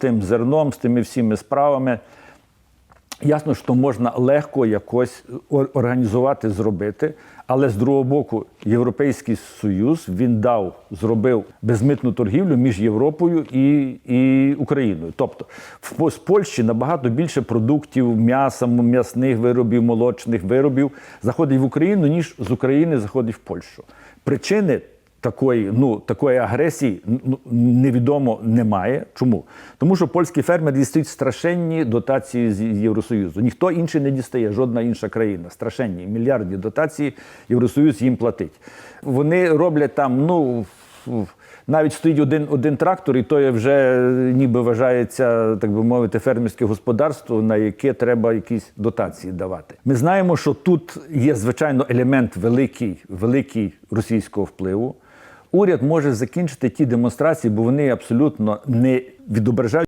тим зерном, з тими всіми справами. Ясно, що можна легко якось організувати, зробити, але з другого боку, Європейський Союз він дав, зробив безмитну торгівлю між Європою і, і Україною. Тобто в з Польщі набагато більше продуктів, м'яса, м'ясних виробів, молочних виробів заходить в Україну, ніж з України заходить в Польщу. Причини такої, ну, такої агресії ну, невідомо немає. Чому? Тому що польські фермери дістають страшенні дотації з Євросоюзу. Ніхто інший не дістає, жодна інша країна. Страшенні мільярдні дотації Євросоюз їм платить. Вони роблять там, ну. Навіть стоїть один, один трактор, і то вже ніби вважається, так би мовити, фермерське господарство, на яке треба якісь дотації давати. Ми знаємо, що тут є, звичайно, елемент великий, великий російського впливу. Уряд може закінчити ті демонстрації, бо вони абсолютно не відображають.